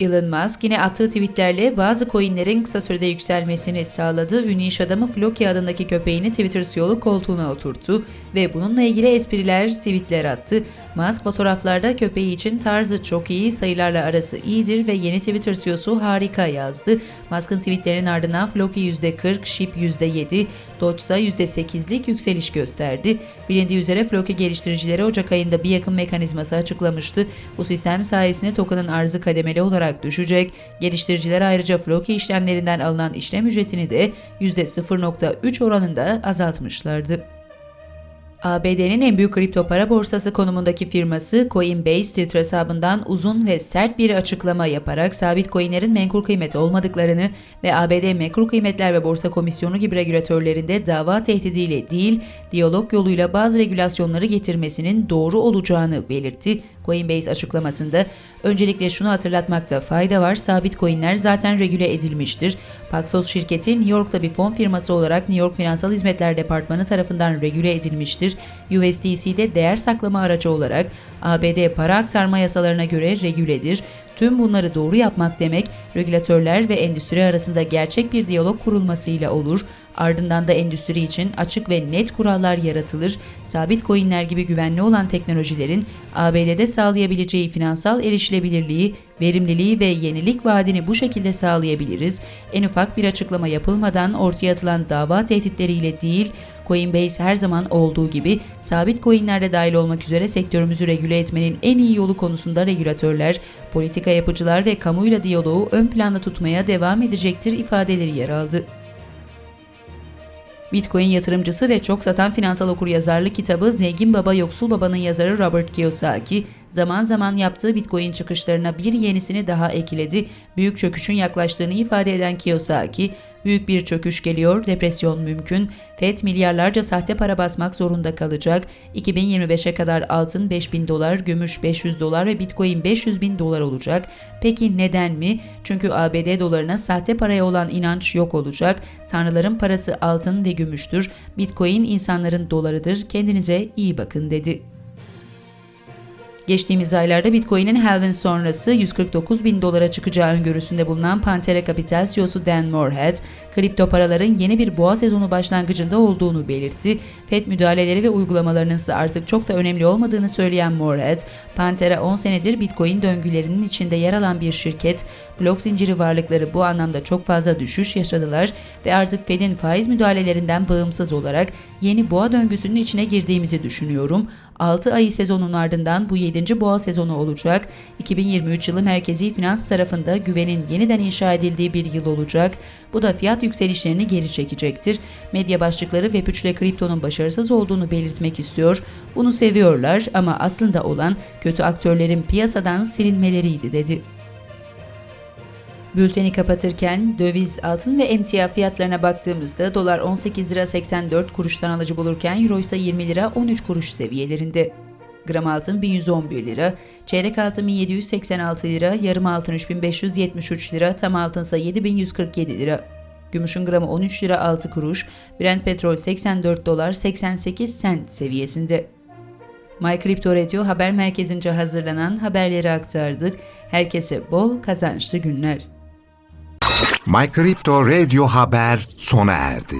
Elon Musk yine attığı tweetlerle bazı coinlerin kısa sürede yükselmesini sağladı. Ünlü iş adamı Floki adındaki köpeğini Twitter CEO'luk koltuğuna oturttu ve bununla ilgili espriler, tweetler attı. Musk fotoğraflarda köpeği için tarzı çok iyi, sayılarla arası iyidir ve yeni Twitter CEO'su harika yazdı. Musk'ın tweetlerinin ardından Floki %40, Ship %7, Doge ise %8'lik yükseliş gösterdi. Bilindiği üzere Floki geliştiricileri Ocak ayında bir yakın mekanizması açıklamıştı. Bu sistem sayesinde token'ın arzı kademeli olarak düşecek. Geliştiriciler ayrıca Floki işlemlerinden alınan işlem ücretini de %0.3 oranında azaltmışlardı. ABD'nin en büyük kripto para borsası konumundaki firması Coinbase Twitter hesabından uzun ve sert bir açıklama yaparak sabit coinlerin menkul kıymet olmadıklarını ve ABD Menkul Kıymetler ve Borsa Komisyonu gibi regülatörlerinde dava tehdidiyle değil, diyalog yoluyla bazı regülasyonları getirmesinin doğru olacağını belirtti. Coinbase açıklamasında öncelikle şunu hatırlatmakta fayda var. Sabit coinler zaten regüle edilmiştir. Paxos şirketi New York'ta bir fon firması olarak New York Finansal Hizmetler Departmanı tarafından regüle edilmiştir. USDC'de değer saklama aracı olarak ABD para aktarma yasalarına göre regüledir. Tüm bunları doğru yapmak demek, regülatörler ve endüstri arasında gerçek bir diyalog kurulmasıyla olur. Ardından da endüstri için açık ve net kurallar yaratılır. Sabit coinler gibi güvenli olan teknolojilerin ABD'de sağlayabileceği finansal erişilebilirliği, verimliliği ve yenilik vaadini bu şekilde sağlayabiliriz. En ufak bir açıklama yapılmadan ortaya atılan dava tehditleriyle değil, Coinbase her zaman olduğu gibi sabit coinlerde dahil olmak üzere sektörümüzü regüle etmenin en iyi yolu konusunda regülatörler, politika yapıcılar ve kamuyla diyaloğu ön planda tutmaya devam edecektir ifadeleri yer aldı. Bitcoin yatırımcısı ve çok satan finansal okuryazarlık kitabı Zengin Baba Yoksul Baba'nın yazarı Robert Kiyosaki, zaman zaman yaptığı Bitcoin çıkışlarına bir yenisini daha ekledi. Büyük çöküşün yaklaştığını ifade eden Kiyosaki, büyük bir çöküş geliyor, depresyon mümkün, FED milyarlarca sahte para basmak zorunda kalacak, 2025'e kadar altın 5000 dolar, gümüş 500 dolar ve Bitcoin 500 bin dolar olacak. Peki neden mi? Çünkü ABD dolarına sahte paraya olan inanç yok olacak. Tanrıların parası altın ve gümüştür. Bitcoin insanların dolarıdır. Kendinize iyi bakın dedi. Geçtiğimiz aylarda Bitcoin'in halving sonrası 149 bin dolara çıkacağı öngörüsünde bulunan Pantera Capital CEO'su Dan Morehead, kripto paraların yeni bir boğa sezonu başlangıcında olduğunu belirtti. FED müdahaleleri ve uygulamalarının ise artık çok da önemli olmadığını söyleyen Morehead, Pantera 10 senedir Bitcoin döngülerinin içinde yer alan bir şirket, blok zinciri varlıkları bu anlamda çok fazla düşüş yaşadılar ve artık Fed'in faiz müdahalelerinden bağımsız olarak yeni boğa döngüsünün içine girdiğimizi düşünüyorum. 6 ayı sezonun ardından bu 7. boğa sezonu olacak. 2023 yılı merkezi finans tarafında güvenin yeniden inşa edildiği bir yıl olacak. Bu da fiyat yükselişlerini geri çekecektir. Medya başlıkları Web3 ile kriptonun başarısız olduğunu belirtmek istiyor. Bunu seviyorlar ama aslında olan kötü aktörlerin piyasadan silinmeleriydi dedi. Bülteni kapatırken döviz, altın ve emtia fiyatlarına baktığımızda dolar 18 lira 84 kuruştan alıcı bulurken euro ise 20 lira 13 kuruş seviyelerinde. Gram altın 1111 lira, çeyrek altın 1786 lira, yarım altın 3573 lira, tam altın ise 7147 lira. Gümüşün gramı 13 lira 6 kuruş, Brent petrol 84 dolar 88 sent seviyesinde. My Crypto Radio haber merkezince hazırlanan haberleri aktardık. Herkese bol kazançlı günler. My Crypto Radio Haber sona erdi.